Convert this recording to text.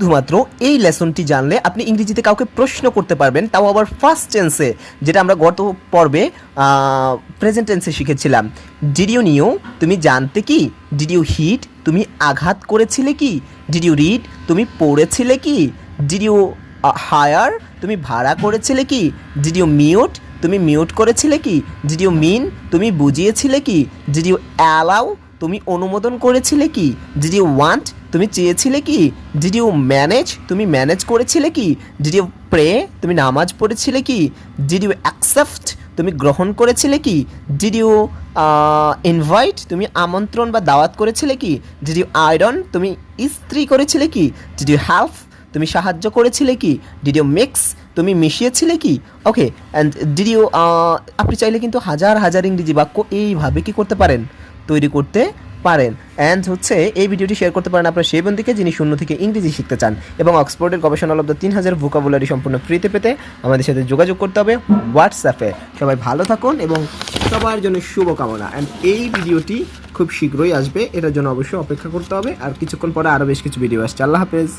শুধুমাত্র এই লেসনটি জানলে আপনি ইংরেজিতে কাউকে প্রশ্ন করতে পারবেন, তাও আবার ফার্স্ট টেন্সে যেটা আমরা গত পর্বে প্রেজেন্ট টেন্সে শিখেছিলাম। ডিড ইউ নিউ তুমি জানতে কি? ডিড ইউ হিট তুমি আঘাত করেছিলে কি? ডিড ইউ রিড তুমি পড়েছিলে কি? ডিড ইউ হায়ার তুমি ভাড়া করেছিলে কি? ডিড ইউ মিউট তুমি মিউট করেছিলে কি? ডিড ইউ মিন তুমি বুঝিয়েছিলে কি? ডিড ইউ অ্যালাউ তুমি অনুমোদন করেছিলে কি? ডিড ইউ ওয়ান্ট তুমি চেয়েছিলে কি? ডিড ইউ ম্যানেজ তুমি ম্যানেজ করেছিলে কি? ডিড ইউ প্রে তুমি নামাজ পড়েছিলে কি? ডিড ইউ অ্যাকসেপ্ট তুমি গ্রহণ করেছিলে কি? ডিড ইউ ইনভাইট তুমি আমন্ত্রণ বা দাওয়াত করেছিলে কি? ডিড ইউ আয়রন তুমি ইস্ত্রি করেছিলে কি? ডিড ইউ হেল্প তুমি সাহায্য করেছিলে কি? ডিড ইউ মিক্স তুমি মিশিয়েছিলে কি? ওকে অ্যান্ড ডিড ইউ আপনি চাইলে কিন্তু হাজার হাজার ইংরেজি বাক্য এইভাবে কি করতে পারেন? তৈরি করতে পারেন। অ্যান্ড হচ্ছে, এই ভিডিওটি শেয়ার করতে পারেন আপনার সেই বন্ধুকে যিনি শূন্য থেকে ইংরেজি শিখতে চান। এবং অক্সফোর্ডের গবেষণালব্ধ তিন হাজার ভোকাবুলারি সম্পূর্ণ ফ্রিতে পেতে আমাদের সাথে যোগাযোগ করতে হবে হোয়াটসঅ্যাপে সবাই ভালো থাকুন এবং সবার জন্য শুভকামনা। অ্যান্ড এই ভিডিওটি খুব শীঘ্রই আসবে, এটার জন্য অবশ্যই অপেক্ষা করতে হবে। আর কিছুক্ষণ পরে আরও বেশ কিছু ভিডিও আসছে। আল্লাহ হাফেজ।